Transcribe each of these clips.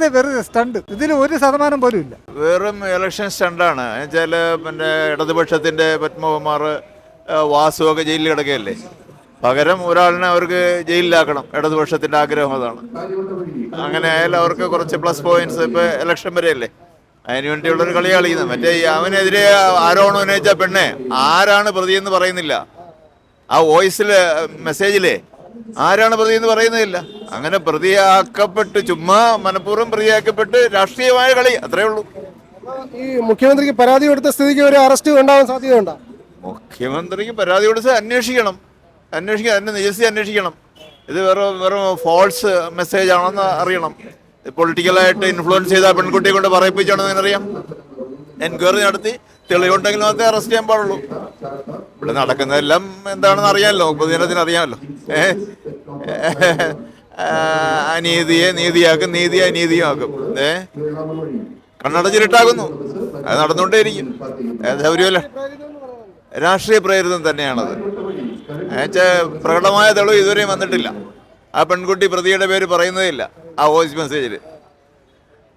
വെറുതെ വെറുതെ സ്റ്റണ്ട്. ഇതിൽ ഒരു ശതമാനം പോലും ഇല്ല. വെറും ഇലക്ഷൻ സ്റ്റണ്ടാണ്. എന്നുവെച്ചാൽ പിന്നെ ഇടതുപക്ഷത്തിന്റെ പത്മകുമാർ വാസുവൊക്കെ ജയിലിൽ കിടക്കുകയല്ലേ? പകരം ഒരാളിനെ അവർക്ക് ജയിലിലാക്കണം. ഇടതുപക്ഷത്തിന്റെ ആഗ്രഹം അതാണ്. അങ്ങനെ ആയാലും അവർക്ക് കുറച്ച് പ്ലസ് പോയിന്റ്സ് ഇപ്പോൾ ഇലക്ഷൻ വരെയല്ലേ? അതിന് വേണ്ടിയുള്ളൊരു കളി കളിക്കുന്നത് മറ്റേ അവനെതിരെ ആരോപണം ഉന്നയിച്ച പെണ്ണെ ആരാണ് പ്രതി എന്ന് പറയുന്നില്ല. ആ വോയിസിൽ മെസ്സേജിലെ ആരാണ് പ്രതി എന്ന് പറയുന്നില്ല അങ്ങനെ പ്രതിയാക്കപ്പെട്ട് ചുമ്മാ മനഃപൂർവം പ്രതിയാക്കപ്പെട്ട് രാഷ്ട്രീയമായ കളി അത്രേ ഉള്ളൂ. ഈ മുഖ്യമന്ത്രിക്ക് പരാതി കൊടുത്ത സ്ഥിതിക്ക് ഒരു അറസ്റ്റ് ഉണ്ടാവാൻ സാധ്യതയുണ്ടോ? മുഖ്യമന്ത്രിക്ക് പരാതി കൊടുത്ത് അന്വേഷിക്കണം. അന്വേഷിക്കുക അതിന്റെ നിജസ്ഥിതി അന്വേഷിക്കണം. ഇത് വെറും വെറും ഫോൾസ് മെസ്സേജ് ആണെന്ന് അറിയണം. പൊളിറ്റിക്കലായിട്ട് ഇൻഫ്ലുവൻസ് ചെയ്ത പെൺകുട്ടിയെ കൊണ്ട് പറയിപ്പിച്ചാണെന്ന് അറിയാം എൻക്വയറി നടത്തി തെളിവുണ്ടെങ്കിൽ മാത്രമേ അറസ്റ്റ് ചെയ്യാൻ പാടുള്ളൂ. ഇവിടെ നടക്കുന്നതെല്ലാം എന്താണെന്ന് അറിയാമല്ലോ പൊതുജനത്തിന് അറിയാമല്ലോ. ഏ അനീതിയെ നീതിയാക്കും നീതിയെ അനീതിയാക്കും ഏ? കണ്ണടച്ചിരിട്ടാകുന്നു അത് നടന്നുകൊണ്ടേയിരിക്കും. ശൗര്യമല്ല രാഷ്ട്രീയ പ്രേരിതം തന്നെയാണത്. പ്രകടമായ തെളിവ് ഇതുവരെയും വന്നിട്ടില്ല. ആ പെൺകുട്ടി പ്രതിയുടെ പേര് പറയുന്നതില്ല ആ വോയിസ് മെസ്സേജിൽ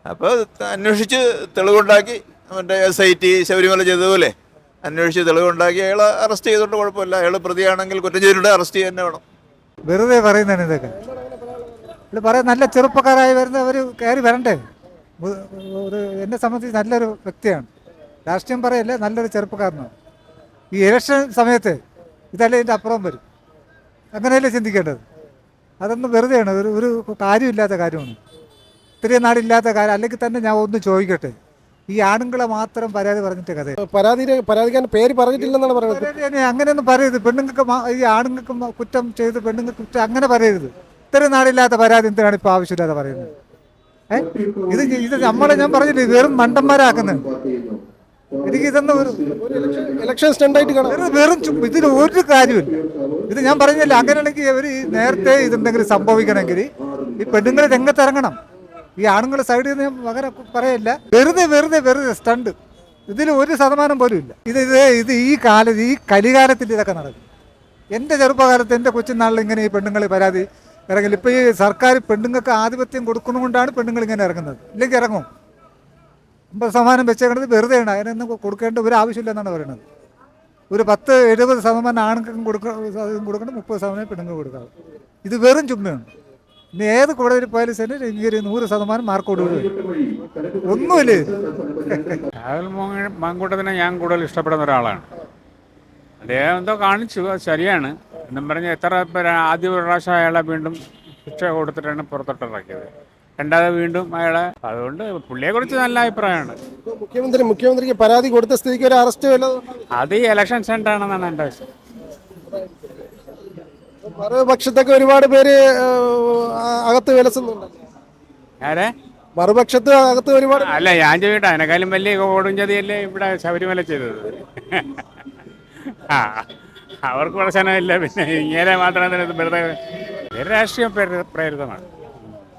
അപ്പോൾ അന്വേഷിച്ച് തെളിവുണ്ടാക്കി മറ്റേ എസ് ഐ ടി ശബരിമല ചെയ്തതുപോലെ അന്വേഷിച്ച് തെളിവുണ്ടാക്കി അയാൾ അറസ്റ്റ് ചെയ്തുകൊണ്ട് കുഴപ്പമില്ല. അയാൾ പ്രതിയാണെങ്കിൽ കുറ്റം ചെയ്തിട്ട് അറസ്റ്റ് ചെയ്യാൻ വേണം. വെറുതെ പറയുന്നതാണ് ഇതൊക്കെ. ഇത് പറയാൻ നല്ല ചെറുപ്പക്കാരായി വരുന്ന അവർ കയറി വരണ്ടേ? ഒരു- എന്നെ സംബന്ധിച്ച് നല്ലൊരു വ്യക്തിയാണ്. രാഷ്ട്രീയം പറയല്ലേ നല്ലൊരു ചെറുപ്പക്കാരനാണ്. ഈ ഇലക്ഷൻ സമയത്ത് ഇതല്ലേ ഇതിന്റെ അപ്പുറം വരും. അങ്ങനെയല്ലേ ചിന്തിക്കേണ്ടത്? അതൊന്നും വെറുതെയാണ്. ഒരു ഒരു കാര്യമില്ലാത്ത കാര്യമാണ്. ഇത്രയും നാടില്ലാത്ത കാര്യം അല്ലെങ്കിൽ തന്നെ ഞാൻ ഒന്ന് ചോദിക്കട്ടെ. ഈ ആണുങ്ങളെ മാത്രം പരാതി പറഞ്ഞിട്ട് കഥ. പരാതി പരാതിക്കാൻ പേര് പറഞ്ഞിട്ടില്ലെന്നാണ് പറയുന്നത്. അങ്ങനെയൊന്നും പറയരുത്. പെണ്ണുങ്ങൾക്ക് ഈ ആണുങ്ങൾക്ക് കുറ്റം ചെയ്ത് പെണ്ണുങ്ങൾക്ക് കുറ്റം അങ്ങനെ പറയരുത്. ഇത്രയും നാടില്ലാത്ത പരാതി എന്തിനാണ് ഇപ്പോൾ ആവശ്യമില്ലാതെ പറയുന്നത്? ഇത് ഇത് നമ്മളെ ഞാൻ പറഞ്ഞില്ലേ വെറും മണ്ടന്മാരാക്കുന്നത് എനിക്ക് ഇതൊന്നും ഒരു ഇലക്ഷൻ സ്റ്റണ്ടായിട്ട് കാണാം വെറും ഇതിന് ഒരു കാര്യമില്ല ഇത് ഞാൻ പറഞ്ഞില്ല അങ്ങനെയാണെങ്കിൽ അവർ നേരത്തെ ഇതെന്തെങ്കിലും സംഭവിക്കണമെങ്കിൽ ഈ പെണ്ണുങ്ങൾ രംഗത്തിറങ്ങണം. ഈ ആണുങ്ങൾ സൈഡിൽ നിന്ന് ഞാൻ അങ്ങനെ പറയില്ല. വെറുതെ വെറുതെ വെറുതെ സ്റ്റണ്ട് ഇതിൽ ഒരു ശതമാനം പോലും ഇല്ല. ഇത് ഇത് ഇത് ഈ കാലത്ത് ഈ കലികാലത്തിൽ ഇതൊക്കെ നടക്കും. എന്റെ ചെറുപ്പകാലത്ത് എന്റെ കൊച്ചുനാളിൽ ഇങ്ങനെ ഈ പെണ്ണുങ്ങൾ പരാതി ഇറങ്ങില്ല. ഇപ്പോൾ ഈ സർക്കാർ പെണ്ണുങ്ങൾക്ക് ആധിപത്യം കൊടുക്കുന്നതുകൊണ്ടാണ് പെണ്ണുങ്ങൾ ഇങ്ങനെ ഇറങ്ങുന്നത്. ഇല്ലെങ്കിൽ ഇറങ്ങും. അമ്പത് ശതമാനം വെച്ചേക്കുന്നത് വെറുതെയാണ്. അതിനൊന്നും കൊടുക്കേണ്ട ഒരു ആവശ്യമില്ലെന്നാണ് പറയുന്നത്. ഒരു പത്ത് എഴുപത് ശതമാനം ആണുങ്ങൾക്കും കൊടുക്കണം കൊടുക്കണം. മുപ്പത് ശതമാനം പെണ്ണുങ്ങൾ കൊടുക്കാം. ഇത് വെറും ചുമ്മയാണ് ഇനി ഏത് കോടതിയിൽ പോയാലും ശരി ഇങ്ങനെ നൂറ് ശതമാനം മാർക്ക് കൊടുക്കും. ഒന്നുമില്ലേ. രാഹുൽ ഞാൻ കൂടുതൽ ഇഷ്ടപ്പെടുന്ന ഒരാളാണ്. അദ്ദേഹം എന്തോ കാണിച്ചു ശരിയാണ്. എന്നും പറഞ്ഞ് എത്ര പേര് ആദ്യ പ്രാവശ്യം അയാളെ വീണ്ടും ശിക്ഷ കൊടുത്തിട്ടാണ് പുറത്തോട്ടിറക്കിയത്. രണ്ടാമത് വീണ്ടും അയാളെ അതുകൊണ്ട് പുള്ളിയെക്കുറിച്ച് നല്ല അഭിപ്രായമാണ്. മുഖ്യമന്ത്രി മുഖ്യമന്ത്രിക്ക് പരാതി കൊടുത്ത സ്ഥിതിക്ക് ഒരു അറസ്റ്റ് വല്ലതും അത് ഈ ഇലക്ഷൻ സെന്ററാണെന്നാണ് എന്റെ വിശ്വാസം മറുപക്ഷത്തൊക്കെ ഒരുപാട് പേര് അകത്ത് വിലസുന്നുണ്ട്. ആരെ? മറുപക്ഷത്ത് അകത്ത് ഒരുപാട് അല്ല ഞാൻ ചോദിക്കട്ടെ അതിനേക്കാളും വലിയ കോടും ചതിയല്ലേ ഇവിടെ ശബരിമല ചെയ്തത്? ആ. അവർക്ക് പ്രശ്നമില്ല പിന്നെ ഇങ്ങനെ മാത്രം അതിനകത്ത് വെറുതെ രാഷ്ട്രീയം രാഷ്ട്രീയ പ്രേരി- പ്രേരിതമാണ്.